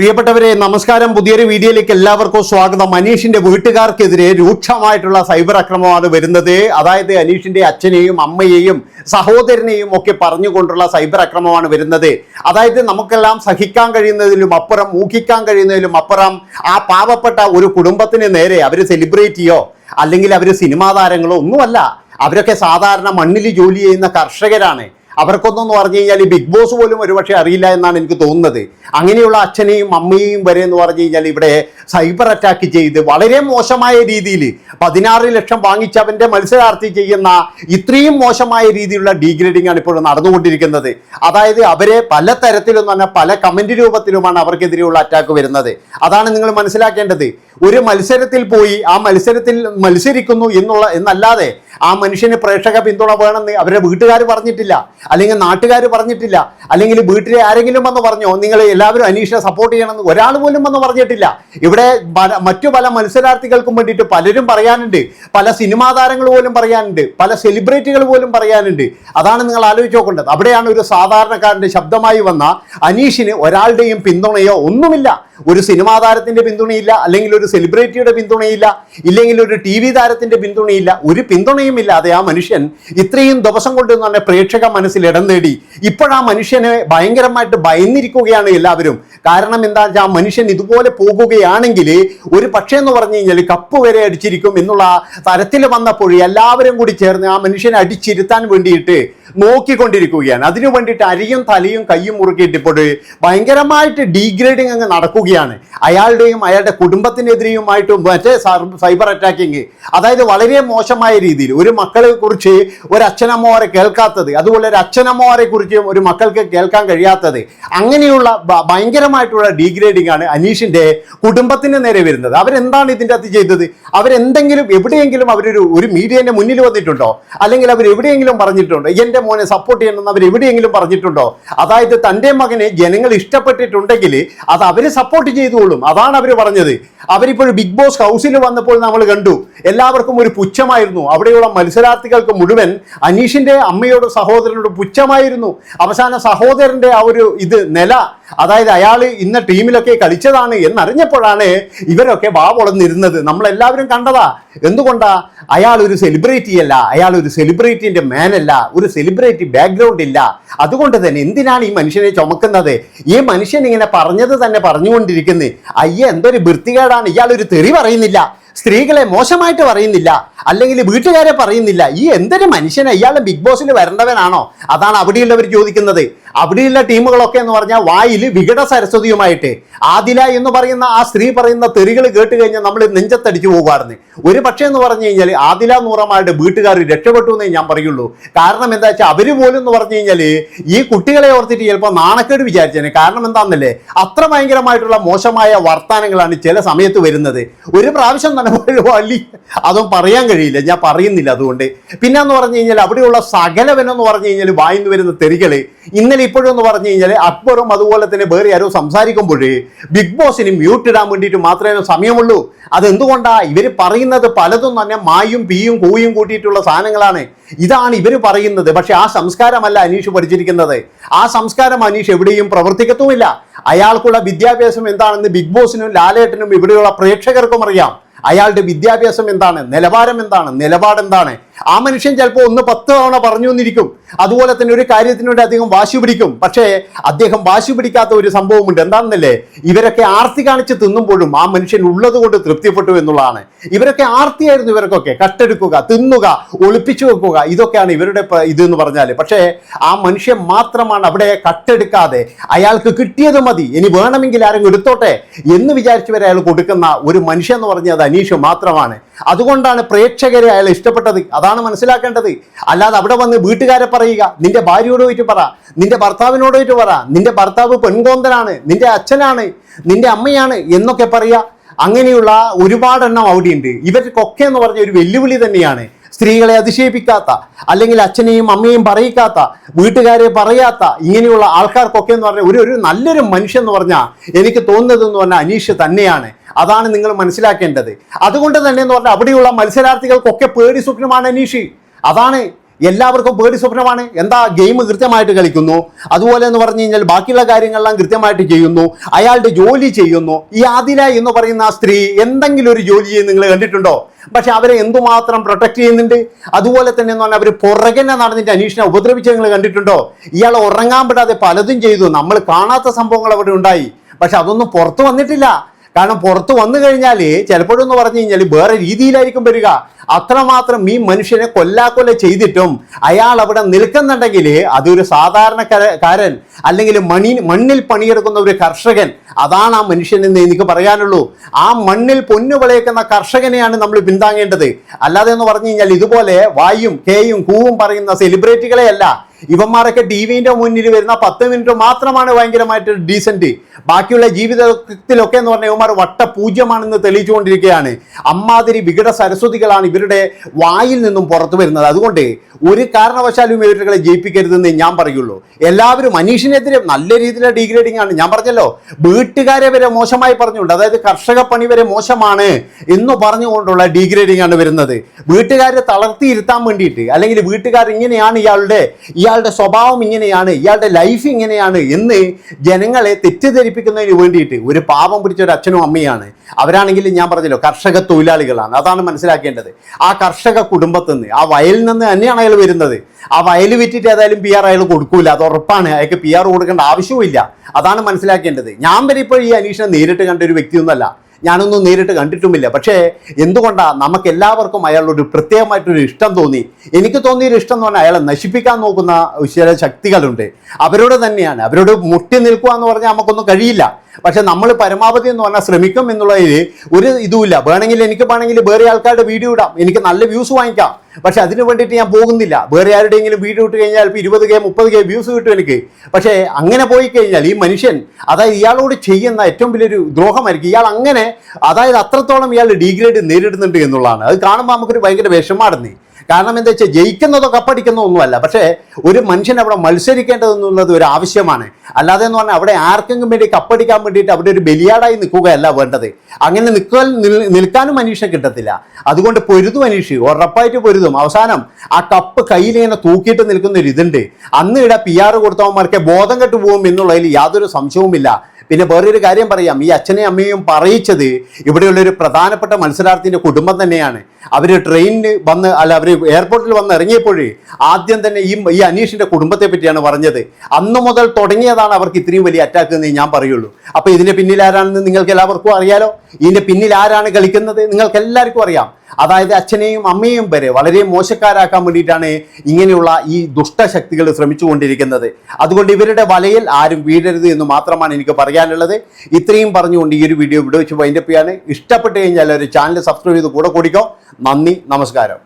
പ്രിയപ്പെട്ടവരെ നമസ്കാരം. പുതിയൊരു വീഡിയോയിലേക്ക് എല്ലാവർക്കും സ്വാഗതം. അനീഷിന്റെ വീട്ടുകാർക്കെതിരെ രൂക്ഷമായിട്ടുള്ള സൈബർ അക്രമമാണ് വരുന്നത്. അതായത് അനീഷിന്റെ അച്ഛനെയും അമ്മയെയും സഹോദരനെയും ഒക്കെ പറഞ്ഞുകൊണ്ടുള്ള സൈബർ അക്രമമാണ് വരുന്നത്. അതായത് നമുക്കെല്ലാം സഹിക്കാൻ കഴിയുന്നതിലും അപ്പുറം ഊഹിക്കാൻ കഴിയുന്നതിലും അപ്പുറം ആ പാവപ്പെട്ട ഒരു കുടുംബത്തിന് നേരെ അവർ സെലിബ്രേറ്റ് ചെയ്യോ? അല്ലെങ്കിൽ അവർ സിനിമാ താരങ്ങളോ ഒന്നുമല്ല. അവരൊക്കെ സാധാരണ മണ്ണിൽ ജോലി ചെയ്യുന്ന കർഷകരാണ്. അവർക്കൊന്നും പറഞ്ഞു കഴിഞ്ഞാൽ ബിഗ് ബോസ് പോലും ഒരുപക്ഷെ അറിയില്ല എന്നാണ് എനിക്ക് തോന്നുന്നത്. അങ്ങനെയുള്ള അച്ഛനെയും അമ്മയെയും വരെ എന്ന് പറഞ്ഞു കഴിഞ്ഞാൽ ഇവിടെ സൈബർ അറ്റാക്ക് ചെയ്ത് വളരെ മോശമായ രീതിയിൽ പതിനാറ് ലക്ഷം വാങ്ങിച്ചവന്റെ മത്സരാർത്ഥി ചെയ്യുന്ന ഇത്രയും മോശമായ രീതിയിലുള്ള ഡീഗ്രേഡിംഗ് ആണ് ഇപ്പോൾ നടന്നുകൊണ്ടിരിക്കുന്നത്. അതായത് അവരെ പല തരത്തിലും തന്നെ പല കമന്റ് രൂപത്തിലുമാണ് അവർക്കെതിരെയുള്ള അറ്റാക്ക് വരുന്നത്. അതാണ് നിങ്ങൾ മനസ്സിലാക്കേണ്ടത്. ഒരു മത്സരത്തിൽ പോയി ആ മത്സരത്തിൽ മത്സരിക്കുന്നു എന്നുള്ള എന്നല്ലാതെ ആ മനുഷ്യന് പ്രേക്ഷക പിന്തുണ വേണമെന്ന് അവരുടെ വീട്ടുകാർ പറഞ്ഞിട്ടില്ല അല്ലെങ്കിൽ നാട്ടുകാർ പറഞ്ഞിട്ടില്ല അല്ലെങ്കിൽ വീട്ടിലെ ആരെങ്കിലും വന്ന് പറഞ്ഞോ നിങ്ങൾ എല്ലാവരും അനീഷിനെ സപ്പോർട്ട് ചെയ്യണമെന്ന് ഒരാൾ പോലും വന്ന് പറഞ്ഞിട്ടില്ല. ഇവിടെ മറ്റു പല മത്സരാർത്ഥികൾക്കും വേണ്ടിയിട്ട് പലരും പറയാനുണ്ട് പല സിനിമാ താരങ്ങൾ പോലും പറയാനുണ്ട് പല സെലിബ്രിറ്റികൾ പോലും പറയാനുണ്ട്. അതാണ് നിങ്ങൾ ആലോചിച്ച് നോക്കേണ്ടത്. അവിടെയാണ് ഒരു സാധാരണക്കാരന്റെ ശബ്ദമായി വന്ന അനീഷിന് ഒരാളുടെയും പിന്തുണയോ ഒന്നുമില്ല. ഒരു സിനിമാ താരത്തിന്റെ പിന്തുണയില്ല അല്ലെങ്കിൽ ഒരു സെലിബ്രിറ്റിയുടെ പിന്തുണയില്ല ഇല്ലെങ്കിൽ ഒരു ടി വി താരത്തിന്റെ പിന്തുണയില്ല. ഒരു പിന്തുണയും ഇല്ലാതെ ആ മനുഷ്യൻ ഇത്രയും ദിവസം കൊണ്ട് തന്നെ പ്രേക്ഷക മനസ്സിൽ ഇടം നേടി. ഇപ്പോഴാ മനുഷ്യനെ ഭയങ്കരമായിട്ട് ഭയന്നിരിക്കുകയാണ് എല്ലാവരും. കാരണം എന്താ വെച്ചാൽ ആ മനുഷ്യൻ ഇതുപോലെ പോകുകയാണെങ്കിൽ ഒരു പക്ഷേ എന്ന് പറഞ്ഞു കഴിഞ്ഞാൽ കപ്പ് വരെ അടിച്ചിരിക്കും എന്നുള്ള തരത്തിൽ വന്നപ്പോൾ എല്ലാവരും കൂടി ചേർന്ന് ആ മനുഷ്യനെ അടിച്ചിരുത്താൻ വേണ്ടിയിട്ട് നോക്കിക്കൊണ്ടിരിക്കുകയാണ്. അതിനു വേണ്ടിയിട്ട് അരിയും തലയും കയ്യും മുറുക്കിയിട്ട് ഇപ്പോൾ ഭയങ്കരമായിട്ട് ഡീഗ്രേഡിങ് അങ്ങ് നടക്കുകയാണ്. അയാളുടെയും അയാളുടെ കുടുംബത്തിനെതിരെയുമായിട്ടും മറ്റേ സൈബർ അറ്റാക്കിങ് അതായത് വളരെ മോശമായ രീതിയിൽ ഒരു മക്കളെ കുറിച്ച് ഒരു അച്ഛനമ്മമാരെ കേൾക്കാത്തത് അതുപോലെ ഒരു അച്ഛനമ്മമാരെ കുറിച്ചും ഒരു മക്കൾക്ക് കേൾക്കാൻ കഴിയാത്തത് അങ്ങനെയുള്ള ഭയങ്കരമായിട്ടുള്ള ഡീഗ്രേഡിംഗ് ആണ് അനീഷിന്റെ കുടുംബത്തിന് നേരെ വരുന്നത്. അവരെന്താണ് ഇതിന്റെ അകത്ത് ചെയ്തത്? അവരെന്തെങ്കിലും എവിടെയെങ്കിലും അവരൊരു ഒരു മീഡിയന്റെ മുന്നിൽ വന്നിട്ടുണ്ടോ? അല്ലെങ്കിൽ അവർ എവിടെയെങ്കിലും പറഞ്ഞിട്ടുണ്ടോ എന്റെ മോനെ സപ്പോർട്ട് ചെയ്യണമെന്ന് അവർ എവിടെയെങ്കിലും പറഞ്ഞിട്ടുണ്ടോ? അതായത് തന്റെ മകനെ ജനങ്ങൾ ഇഷ്ടപ്പെട്ടിട്ടുണ്ടെങ്കിൽ അത് അവർ സപ്പോർട്ട് ചെയ്തുകൊള്ളും അതാണ് അവർ പറഞ്ഞത്. അവരിപ്പോൾ ബിഗ് ബോസ് ഹൗസിൽ വന്നപ്പോൾ നമ്മൾ കണ്ടു. എല്ലാവർക്കും ഒരു പുച്ഛമായിരുന്നു. അവിടെയുള്ള മത്സരാർത്ഥികൾക്ക് മുഴുവൻ അനീഷിന്റെ അമ്മയോടും സഹോദരനോടും പുച്ഛമായിരുന്നു. അവസാന സഹോദരന്റെ ആ ഒരു ഇത് നില അതായത് അയാൾ ഇന്ന ടീമിലൊക്കെ കളിച്ചതാണ് എന്നറിഞ്ഞപ്പോഴാണ് ഇവരൊക്കെ വാ പൊളന്നിരുന്നത്. നമ്മളെല്ലാവരും കണ്ടതാ. എന്തുകൊണ്ടാ? അയാൾ ഒരു സെലിബ്രിറ്റി അല്ല. അയാൾ ഒരു സെലിബ്രിറ്റിന്റെ മാനല്ല. ഒരു സെലിബ്രിറ്റി ബാക്ക്ഗ്രൗണ്ട് ഇല്ല. അതുകൊണ്ട് തന്നെ എന്തിനാണ് ഈ മനുഷ്യനെ ചുമക്കുന്നത്? ഈ മനുഷ്യൻ ഇങ്ങനെ പറഞ്ഞത് തന്നെ പറഞ്ഞുകൊണ്ടിരിക്കുന്നത് അയ്യ എന്തൊരു വൃത്തികേടാണ്. ഇയാൾ ഒരു തെറി പറയുന്നില്ല. സ്ത്രീകളെ മോശമായിട്ട് പറയുന്നില്ല. അല്ലെങ്കിൽ വീട്ടുകാരെ പറയുന്നില്ല ഈ എന്തൊരു മനുഷ്യനെ? ഇയാൾ ബിഗ് ബോസിൽ വരേണ്ടവനാണോ? അതാണ് അവിടെയുള്ളവർ ചോദിക്കുന്നത്. അവിടെയുള്ള ടീമുകളൊക്കെ എന്ന് പറഞ്ഞാൽ വായിൽ വികട സരസ്വതിയുമായിട്ട് ആദില എന്ന് പറയുന്ന ആ സ്ത്രീ പറയുന്ന തെറികൾ കേട്ട് കഴിഞ്ഞാൽ നമ്മൾ നെഞ്ചത്തടിച്ചു പോകുമായിരുന്നു ഒരു പക്ഷേ എന്ന് പറഞ്ഞു കഴിഞ്ഞാൽ ആദില നൂറമാരുടെ വീട്ടുകാർ രക്ഷപ്പെട്ടു എന്നേ ഞാൻ പറയുള്ളൂ. കാരണം എന്താ വെച്ചാൽ അവർ പോലും എന്ന് പറഞ്ഞു കഴിഞ്ഞാൽ ഈ കുട്ടികളെ ഓർത്തിട്ട് ചിലപ്പോൾ നാണക്കേട് വിചാരിച്ചേനെ. കാരണം എന്താണെന്നല്ലേ അത്ര ഭയങ്കരമായിട്ടുള്ള മോശമായ വർത്തമാനങ്ങളാണ് ചില സമയത്ത് വരുന്നത്. ഒരു പ്രാവശ്യം തന്നെ വലിയ അതും പറയാൻ കഴിയില്ല. ഞാൻ പറയുന്നില്ല അതുകൊണ്ട്. പിന്നെ എന്ന് പറഞ്ഞു കഴിഞ്ഞാൽ അവിടെയുള്ള സകലവനെന്ന് പറഞ്ഞു കഴിഞ്ഞാൽ വായിന്ന് വരുന്ന തെറികൾ ഇന്നലെ ഇപ്പോഴും എന്ന് പറഞ്ഞു കഴിഞ്ഞാൽ അക്ബറും അതുപോലെ തന്നെ വേറെ ആരോ സംസാരിക്കുമ്പോൾ ബിഗ് ബോസിന് മ്യൂട്ട് ഇടാൻ വേണ്ടിയിട്ട് മാത്രമേ സമയമുള്ളൂ. അതെന്തുകൊണ്ടാണ് ഇവർ പറയുന്നത് പലതും തന്നെ മായും പീയും കൂയും കൂട്ടിയിട്ടുള്ള സാധനങ്ങളാണ്. ഇതാണ് ഇവർ പറയുന്നത്. പക്ഷേ ആ സംസ്കാരമല്ല അനീഷ് പഠിച്ചിരിക്കുന്നത്. ആ സംസ്കാരം അനീഷ് എവിടെയും പ്രവർത്തിക്കത്തുമില്ല. അയാൾക്കുള്ള വിദ്യാഭ്യാസം എന്താണെന്ന് ബിഗ് ബോസിനും ലാലേട്ടനും ഇവിടെയുള്ള പ്രേക്ഷകർക്കും അറിയാം. അയാളുടെ വിദ്യാഭ്യാസം എന്താണ്? നിലവാരം എന്താണ്? നിലപാട് എന്താണ്? ആ മനുഷ്യൻ ചിലപ്പോൾ ഒന്ന് പത്ത് തവണ പറഞ്ഞു എന്നിരിക്കും. അതുപോലെ തന്നെ ഒരു കാര്യത്തിനുവേണ്ടി അദ്ദേഹം വാശി പിടിക്കും. പക്ഷേ അദ്ദേഹം വാശി പിടിക്കാത്ത ഒരു സംഭവമുണ്ട്. എന്താണെന്നല്ലേ? ഇവരൊക്കെ ആർത്തി കാണിച്ച് തിന്നുമ്പോഴും ആ മനുഷ്യൻ ഉള്ളത് കൊണ്ട് തൃപ്തിപ്പെട്ടു എന്നുള്ളതാണ്. ഇവരൊക്കെ ആർത്തിയായിരുന്നു ഇവർക്കൊക്കെ. കട്ടെടുക്കുക തിന്നുക ഒളിപ്പിച്ചു വെക്കുക ഇതൊക്കെയാണ് ഇവരുടെ ഇത് എന്ന് പറഞ്ഞാൽ പക്ഷേ ആ മനുഷ്യൻ മാത്രമാണ് അവിടെ കട്ടെടുക്കാതെ അയാൾക്ക് കിട്ടിയത് മതി. ഇനി വേണമെങ്കിൽ ആരെങ്കിലും എടുത്തോട്ടെ എന്ന് വിചാരിച്ചു വരെ അയാൾ കൊടുക്കുന്ന ഒരു മനുഷ്യൻ എന്ന് പറഞ്ഞാൽ അനീഷ് മാത്രമാണ്. അതുകൊണ്ടാണ് പ്രേക്ഷകരെ അയാൾ ഇഷ്ടപ്പെട്ടത്. അതാണ് മനസ്സിലാക്കേണ്ടത്. അല്ലാതെ അവിടെ വന്ന് വീട്ടുകാരെ പറയുക നിന്റെ ഭാര്യയോട് പോയിട്ട് പറ നിന്റെ ഭർത്താവിനോട് പോയിട്ട് പറ നിന്റെ ഭർത്താവ് പെൺകോന്തനാണ് നിന്റെ അച്ഛനാണ് നിന്റെ അമ്മയാണ് എന്നൊക്കെ പറയുക. അങ്ങനെയുള്ള ഒരുപാടെണ്ണം അവിടെയുണ്ട് ഇവർക്കൊക്കെ എന്ന് പറഞ്ഞ ഒരു വെല്ലുവിളി തന്നെയാണ്. സ്ത്രീകളെ അതിശയിപ്പിക്കാത്ത അല്ലെങ്കിൽ അച്ഛനെയും അമ്മയും പറയിക്കാത്ത വീട്ടുകാരെ പറയാത്ത ഇങ്ങനെയുള്ള ആൾക്കാർക്കൊക്കെ എന്ന് പറഞ്ഞാൽ ഒരു ഒരു നല്ലൊരു മനുഷ്യൻ എന്ന് പറഞ്ഞാൽ എനിക്ക് തോന്നുന്നത് എന്ന് പറഞ്ഞാൽ അനീഷ് തന്നെയാണ്. അതാണ് നിങ്ങൾ മനസ്സിലാക്കേണ്ടത്. അതുകൊണ്ട് തന്നെ എന്ന് പറഞ്ഞാൽ അവിടെയുള്ള മത്സരാർത്ഥികൾക്കൊക്കെ പേടി സ്വപ്നമാണ് അനീഷ്. അതാണ് എല്ലാവർക്കും പേടി സ്വപ്നമാണ്. എന്താ ഗെയിം കൃത്യമായിട്ട് കളിക്കുന്നു. അതുപോലെ എന്ന് പറഞ്ഞു കഴിഞ്ഞാൽ ബാക്കിയുള്ള കാര്യങ്ങളെല്ലാം കൃത്യമായിട്ട് ചെയ്യുന്നു. അയാളുടെ ജോലി ചെയ്യുന്നു. ഈ ആദില എന്ന് പറയുന്ന ആ സ്ത്രീ എന്തെങ്കിലും ഒരു ജോലി ചെയ്യുന്ന നിങ്ങൾ കണ്ടിട്ടുണ്ടോ? പക്ഷെ അവരെ എന്തുമാത്രം പ്രൊട്ടക്ട് ചെയ്യുന്നുണ്ട്? അതുപോലെ തന്നെ എന്ന് പറഞ്ഞാൽ അവർ പുറകെന്നെ നടന്നിട്ട് അനീഷിനെ ഉപദ്രവിച്ച് നിങ്ങൾ കണ്ടിട്ടുണ്ടോ? ഇയാൾ ഉറങ്ങാൻ പെടാതെ പലതും ചെയ്തു. നമ്മൾ കാണാത്ത സംഭവങ്ങൾ അവിടെ ഉണ്ടായി. പക്ഷെ അതൊന്നും പുറത്തു വന്നിട്ടില്ല. കാരണം പുറത്ത് വന്നു കഴിഞ്ഞാൽ ചിലപ്പോഴെന്ന് പറഞ്ഞു കഴിഞ്ഞാൽ വേറെ രീതിയിലായിരിക്കും വരിക. അത്രമാത്രം ഈ മനുഷ്യനെ കൊല്ലാക്കൊല്ല ചെയ്തിട്ടും അയാൾ അവിടെ നിൽക്കുന്നുണ്ടെങ്കിൽ അതൊരു സാധാരണക്കാരൻ അല്ലെങ്കിൽ മണി മണ്ണിൽ പണിയെടുക്കുന്ന ഒരു കർഷകൻ അതാണ് ആ മനുഷ്യൻ എന്ന് എനിക്ക് പറയാനുള്ളൂ. ആ മണ്ണിൽ പൊന്നു വിളയിക്കുന്ന കർഷകനെയാണ് നമ്മൾ പിന്താങ്ങേണ്ടത്. അല്ലാതെ എന്ന് പറഞ്ഞു കഴിഞ്ഞാൽ ഇതുപോലെ വായും കേയും കൂവും പറയുന്ന സെലിബ്രിറ്റികളെയല്ല. ഇവന്മാരൊക്കെ ടി വിന്റെ മുന്നിൽ വരുന്ന പത്ത് മിനിറ്റ് മാത്രമാണ് ഭയങ്കരമായിട്ട് ഡീസന്റ് ബാക്കിയുള്ള ജീവിതത്തിലൊക്കെ എന്ന് പറഞ്ഞാൽ ഇവന്മാർ വട്ട പൂജ്യമാണെന്ന് തെളിയിച്ചുകൊണ്ടിരിക്കുകയാണ്. അമ്മാതിരി വികട സരസ്വതികളാണ് ഇവരുടെ വായിൽ നിന്നും പുറത്തു വരുന്നത്. അതുകൊണ്ട് ഒരു കാരണവശാലും ഇവരുടെ ജയിപ്പിക്കരുതെന്ന് ഞാൻ പറയുള്ളൂ. എല്ലാവരും മനീഷിനെതിരെ നല്ല രീതിയിലുള്ള ഡീഗ്രേഡിംഗ് ആണ്. ഞാൻ പറഞ്ഞല്ലോ വീട്ടുകാരെ വരെ മോശമായി പറഞ്ഞുകൊണ്ട് അതായത് കർഷക പണി വരെ മോശമാണ് എന്ന് പറഞ്ഞുകൊണ്ടുള്ള ഡീഗ്രേഡിംഗ് ആണ് വരുന്നത്. വീട്ടുകാരെ തളർത്തിയിരുത്താൻ വേണ്ടിയിട്ട് അല്ലെങ്കിൽ വീട്ടുകാർ ഇങ്ങനെയാണ് ഇയാളുടെ ഇയാളുടെ സ്വഭാവം ഇങ്ങനെയാണ് ഇയാളുടെ ലൈഫ് ഇങ്ങനെയാണ് എന്ന് ജനങ്ങളെ തെറ്റിദ്ധരിപ്പിക്കുന്നതിന് വേണ്ടിയിട്ട് ഒരു പാപം പിടിച്ച ഒരു അച്ഛനും അമ്മയാണ് അവരാണെങ്കിൽ ഞാൻ പറഞ്ഞല്ലോ കർഷക തൊഴിലാളികളാണ്. അതാണ് മനസ്സിലാക്കേണ്ടത്. ആ കർഷക കുടുംബത്തിൽ നിന്ന് ആ വയലിൽ നിന്ന് തന്നെയാണ് അയാൾ വരുന്നത്. ആ വയൽ വിറ്റിട്ട് ഏതായാലും പി ആർ അയാൾ കൊടുക്കൂല. അത് ഉറപ്പാണ്. അയാൾക്ക് പി ആർ കൊടുക്കേണ്ട ആവശ്യവുമില്ല. അതാണ് മനസ്സിലാക്കേണ്ടത്. ഞാൻ വരെ ഇപ്പോൾ ഈ അനീഷിനെ നേരിട്ട് കണ്ട ഒരു വ്യക്തിയൊന്നുമല്ല. ഞാനൊന്നും നേരിട്ട് കണ്ടിട്ടുമില്ല. പക്ഷേ എന്തുകൊണ്ടാണ് നമുക്ക് എല്ലാവർക്കും അയാളോട് പ്രത്യേകമായിട്ടൊരു ഇഷ്ടം തോന്നി? എനിക്ക് തോന്നിയൊരു ഇഷ്ടം എന്ന് പറഞ്ഞാൽ അയാളെ നശിപ്പിക്കാൻ നോക്കുന്ന ചില ശക്തികളുണ്ട്. അവരോട് തന്നെയാണ്. അവരോട് മുട്ടി നിൽക്കുക എന്ന് പറഞ്ഞാൽ നമുക്കൊന്നും കഴിയില്ല. പക്ഷെ നമ്മൾ പരമാവധി എന്ന് പറഞ്ഞാൽ ശ്രമിക്കും എന്നുള്ളതിൽ ഒരു ഇതുമില്ല. വേണമെങ്കിൽ എനിക്ക് വേണമെങ്കിൽ വേറെ ആൾക്കാരുടെ വീഡിയോ ഇടാം. എനിക്ക് നല്ല വ്യൂസ് വാങ്ങിക്കാം. പക്ഷെ അതിന് വേണ്ടിയിട്ട് ഞാൻ പോകുന്നില്ല. വേറെ ആരുടെയെങ്കിലും വീഡിയോ ഇട്ട് കഴിഞ്ഞാൽ ഇപ്പോൾ ഇരുപത് കെ മുപ്പത് കെ വ്യൂസ് കിട്ടും എനിക്ക്. പക്ഷേ അങ്ങനെ പോയി കഴിഞ്ഞാൽ ഈ മനുഷ്യൻ അതായത് ഇയാളോട് ചെയ്യുന്ന ഏറ്റവും വലിയൊരു ദ്രോഹമായിരിക്കും. ഇയാൾ അങ്ങനെ അതായത് അത്രത്തോളം ഇയാൾ ഡീഗ്രേഡ് നേരിടുന്നുണ്ട് എന്നുള്ളതാണ്. അത് കാണുമ്പോൾ നമുക്കൊരു ഭയങ്കര വിഷമാടുന്നേ കാരണം എന്താ വെച്ചാൽ ജയിക്കുന്നതോ കപ്പടിക്കുന്നതോ ഒന്നുമല്ല. പക്ഷേ ഒരു മനുഷ്യൻ അവിടെ മത്സരിക്കേണ്ടതെന്നുള്ളത് ഒരു ആവശ്യമാണ്. അല്ലാതെ എന്ന് പറഞ്ഞാൽ അവിടെ ആർക്കെങ്കിലും വേണ്ടി കപ്പടിക്കാൻ വേണ്ടിയിട്ട് അവിടെ ഒരു ബലിയാടായി നിൽക്കുകയല്ല വേണ്ടത്. അങ്ങനെ നിൽക്കാൻ നിൽക്കാനും മനുഷ്യ കിട്ടത്തില്ല. അതുകൊണ്ട് പൊരുതും മനുഷ്യ ഉറപ്പായിട്ട് പൊരുതും. അവസാനം ആ കപ്പ് കയ്യിൽ ഇങ്ങനെ തൂക്കിയിട്ട് നിൽക്കുന്ന ഒരു ഇതുണ്ട്. അന്ന് ഇവിടെ പി ആർ കൊടുത്തവന്മാർക്ക് ബോധം കെട്ടു പോകും എന്നുള്ളതിൽ യാതൊരു സംശയവുമില്ല. പിന്നെ വേറൊരു കാര്യം പറയാം. ഈ അച്ഛനെയും അമ്മയും പറയിച്ചത് ഇവിടെയുള്ള ഒരു പ്രധാനപ്പെട്ട മത്സരാർത്ഥിന്റെ കുടുംബം തന്നെയാണ്. അവർ ട്രെയിനിൽ വന്ന് അല്ല അവർ എയർപോർട്ടിൽ വന്ന് ഇറങ്ങിയപ്പോഴേ ആദ്യം തന്നെ ഈ ഈ അനീഷിന്റെ കുടുംബത്തെ പറ്റിയാണ് പറഞ്ഞത്. അന്ന് മുതൽ തുടങ്ങിയതാണ് അവർക്ക് ഇത്രയും വലിയ അറ്റാക്ക് എന്ന് ഞാൻ പറയുള്ളൂ. അപ്പോൾ ഇതിന്റെ പിന്നിൽ ആരാണെന്ന് നിങ്ങൾക്ക് എല്ലാവർക്കും അറിയാലോ? ഇതിന്റെ പിന്നിൽ ആരാണ് കളിക്കുന്നത്? നിങ്ങൾക്ക് എല്ലാവർക്കും അറിയാം. അതായത് അച്ഛനെയും അമ്മയും വരെ വളരെ മോശക്കാരാക്കാൻ വേണ്ടിയിട്ടാണ് ഇങ്ങനെയുള്ള ഈ ദുഷ്ടശക്തികൾ ശ്രമിച്ചുകൊണ്ടിരിക്കുന്നത്. അതുകൊണ്ട് ഇവരുടെ വലയിൽ ആരും വീഴരുത് എന്ന് മാത്രമാണ് എനിക്ക് പറയാനുള്ളത്. ഇത്രയും പറഞ്ഞുകൊണ്ട് ഈ ഒരു വീഡിയോ ഇവിടെ വെച്ച് വൈൻഡപ്പ് ചെയ്യാണ്. ഇഷ്ടപ്പെട്ട് കഴിഞ്ഞാൽ ഒരു ചാനൽ സബ്സ്ക്രൈബ് ചെയ്ത് കൂടെ കൂടിക്കോ. നന്ദി നമസ്കാരം.